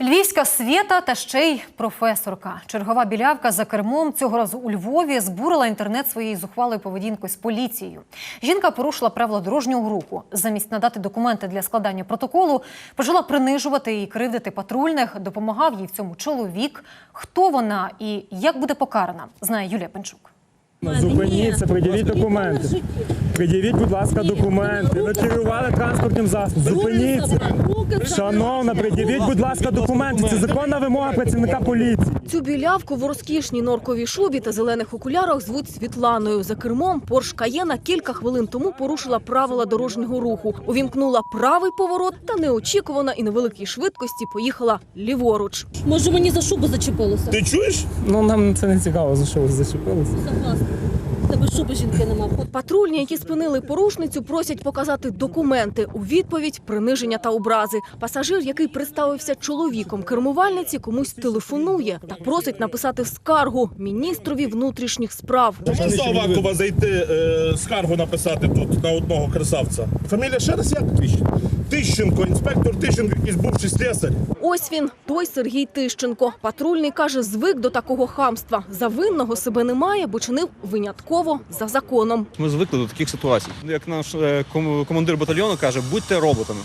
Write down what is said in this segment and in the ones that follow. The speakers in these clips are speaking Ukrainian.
Львівська свята та ще й професорка. Чергова білявка за кермом цього разу у Львові збурила інтернет своєю зухвалою поведінкою з поліцією. Жінка порушила правила дорожнього руху. Замість надати документи для складання протоколу, почала принижувати і кривдити патрульних. Допомагав їй в цьому чоловік. Хто вона і як буде покарана, знає Юлія Пенчук. Зупиніться, пред'явіть документи. Пред'явіть, будь ласка, документи. Ви керували транспортним засобом. Зупиніться. Шановна, пред'явіть, будь ласка, документи. Це законна вимога працівника поліції. Цю білявку в розкішній норковій шубі та зелених окулярах звуть Світланою. За кермом Порш Каєна кілька хвилин тому порушила правила дорожнього руху. Увімкнула правий поворот та неочікувано і на великій швидкості поїхала ліворуч. Може мені за шубу зачепилося? Ти чуєш? Ну нам це не цікаво, за що ви зачепилися. Шуби жінки нема. Патрульні, які спинили порушницю, просять показати документи. У відповідь приниження та образи. Пасажир, який представився чоловіком кермувальниці, комусь телефонує та просить написати скаргу міністрові внутрішніх справ. Можна Авакова зайти е, скаргу написати тут на одного красавця. Фамілія ще раз як твій? Тищенко, інспектор Тищенко, якийсь бувший слесар. Ось він, той Сергій Тищенко. Патрульний каже, звик до такого хамства. За винного себе немає, бо чинив винятково за законом. Ми звикли до таких ситуацій. Як наш е, командир батальйону каже, будьте роботами.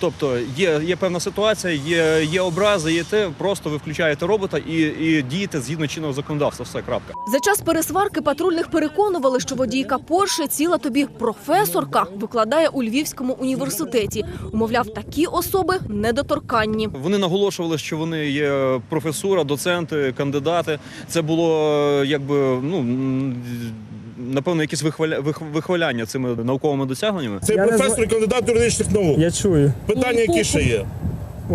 Тобто є, є певна ситуація, є, є образи, є те, просто ви включаєте робота і, і дієте згідно чинного законодавства. Все, крапка. За час пересварки патрульних переконували, що водійка Порше ціла тобі професорка викладає у Львівському університеті. Умовляв, такі особи недоторканні. Вони наголошували, що вони є професура, доценти, кандидати. Це було е, якби ну напевно якісь вихваля, вихваляння цими науковими досягненнями. Це Я не професор і кандидат юридичних наук. Я чую. Питання, які ще є.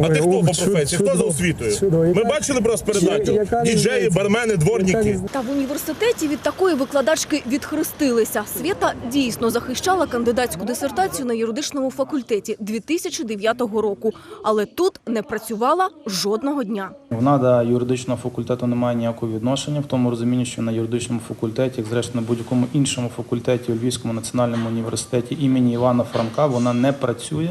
А ти хто по професії? Хто за освітою? Ми бачили б розпередачу? Я- Діджеї, бармени, дворники. Та в університеті від такої викладачки відхрестилися. Свята дійсно захищала кандидатську дисертацію на юридичному факультеті 2009 року, але тут не працювала жодного дня. Вона до юридичного факультету не має ніякого відношення, в тому розумінні, що на юридичному факультеті, як зрештою на будь-якому іншому факультеті у Львівському національному університеті імені Івана Франка вона не працює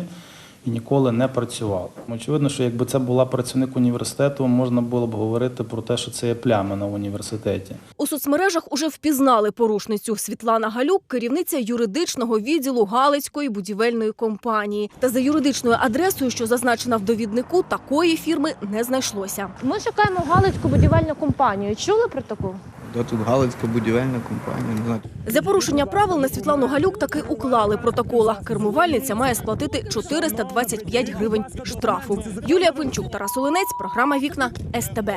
і ніколи не працювала. Очевидно, що якби це була працівник університету, можна було б говорити про те, що це є пляма на університеті. У соцмережах уже впізнали порушницю Світлана Галюк, керівниця юридичного відділу Галицької будівельної компанії. Та за юридичною адресою, що зазначена в довіднику, такої фірми не знайшлося. Ми шукаємо Галицьку будівельну компанію. Чули про таку? Да, тут Галицька будівельна компанія. Не знаю. За порушення правил на Світлану Галюк таки уклали протокола. Кермувальниця має сплатити 425 гривень штрафу. Юлія Пинчук, Тарас Оленець, програма Вікна СТБ.